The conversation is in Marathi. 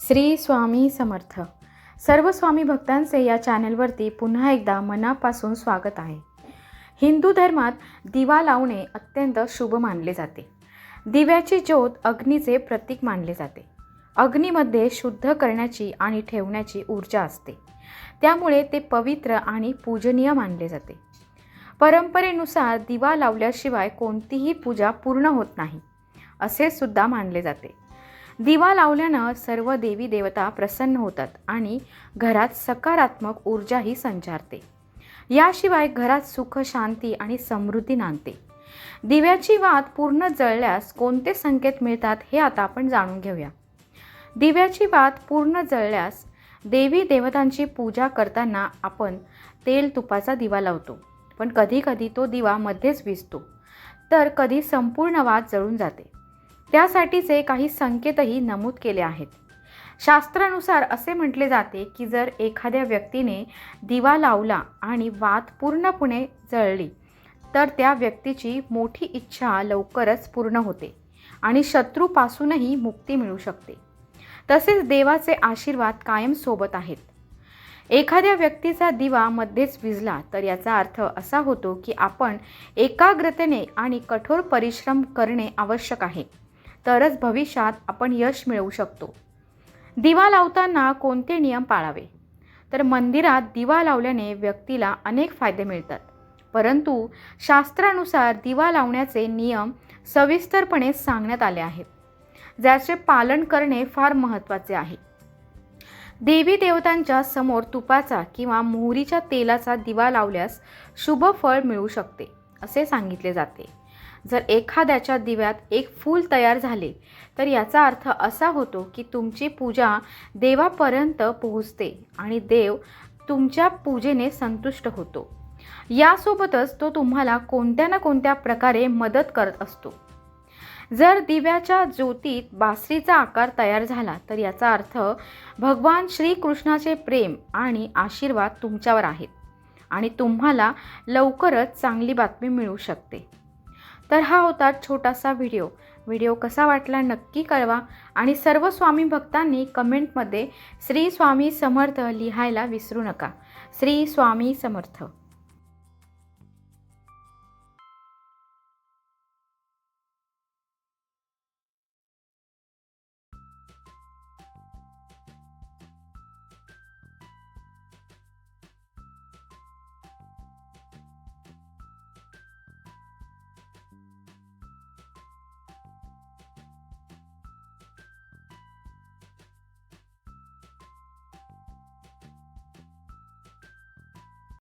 श्री स्वामी समर्थ. सर्व स्वामी भक्तांचे या चॅनलवरती पुन्हा एकदा मनापासून स्वागत आहे. हिंदू धर्मात दिवा लावणे अत्यंत शुभ मानले जाते. दिव्याची ज्योत अग्नीचे प्रतीक मानले जाते. अग्नीमध्ये शुद्ध करण्याची आणि ठेवण्याची ऊर्जा असते. त्यामुळे ते पवित्र आणि पूजनीय मानले जाते. परंपरेनुसार दिवा लावल्याशिवाय कोणतीही पूजा पूर्ण होत नाही. असे सुद्धा मानले जाते. दिवा लावल्यानं सर्व देवी देवता प्रसन्न होतात आणि घरात सकारात्मक ऊर्जाही संचारते. याशिवाय घरात सुख शांती आणि समृद्धी नांदते. दिव्याची वात पूर्ण जळल्यास कोणते संकेत मिळतात हे आता आपण जाणून घेऊया. दिव्याची वात पूर्ण जळल्यास देवी देवतांची पूजा करताना आपण तेल तुपाचा दिवा लावतो. पण कधीकधी तो दिवा मध्येच विजतो. तर कधी संपूर्ण वात जळून जाते. त्यासाठीचे काही संकेतही नमूद केले आहेत. शास्त्रानुसार असे म्हटले जाते की जर एखाद्या व्यक्तीने दिवा लावला आणि वात पूर्णपणे जळली तर त्या व्यक्तीची मोठी इच्छा लवकरच पूर्ण होते आणि शत्रूपासूनही मुक्ती मिळू शकते. तसेच देवाचे आशीर्वाद कायम सोबत आहेत. एखाद्या व्यक्तीचा दिवा मध्येच विजला तर याचा अर्थ असा होतो की आपण एकाग्रतेने आणि कठोर परिश्रम करणे आवश्यक आहे. तरच भविष्यात आपण यश मिळवू शकतो. दिवा लावताना कोणते नियम पाळावे? तर मंदिरात दिवा लावल्याने व्यक्तीला अनेक फायदे मिळतात. परंतु शास्त्रानुसार दिवा लावण्याचे नियम सविस्तरपणे सांगण्यात आले आहेत. ज्याचे पालन करणे फार महत्त्वाचे आहे. देवी देवतांच्या समोर तुपाचा किंवा मोहरीच्या तेलाचा दिवा लावल्यास शुभ फळ मिळू शकते असे सांगितले जाते. जर एखाद्याच्या दिव्यात एक फूल तयार झाले तर याचा अर्थ असा होतो की तुमची पूजा देवापर्यंत पोहोचते आणि देव तुमच्या पूजेने संतुष्ट होतो. यासोबतच तो तुम्हाला कोणत्या ना कोणत्या प्रकारे मदत करत असतो. जर दिव्याच्या ज्योतीत बासरीचा आकार तयार झाला तर याचा अर्थ भगवान श्रीकृष्णाचे प्रेम आणि आशीर्वाद तुमच्यावर आहेत आणि तुम्हाला लवकरच चांगली बातमी मिळू शकते. तर हा होता छोटासा व्हिडिओ. व्हिडिओ कसा वाटला नक्की कळवा आणि सर्व स्वामी भक्तांनी कमेंटमध्ये श्री स्वामी समर्थ लिहायला विसरू नका. श्री स्वामी समर्थ.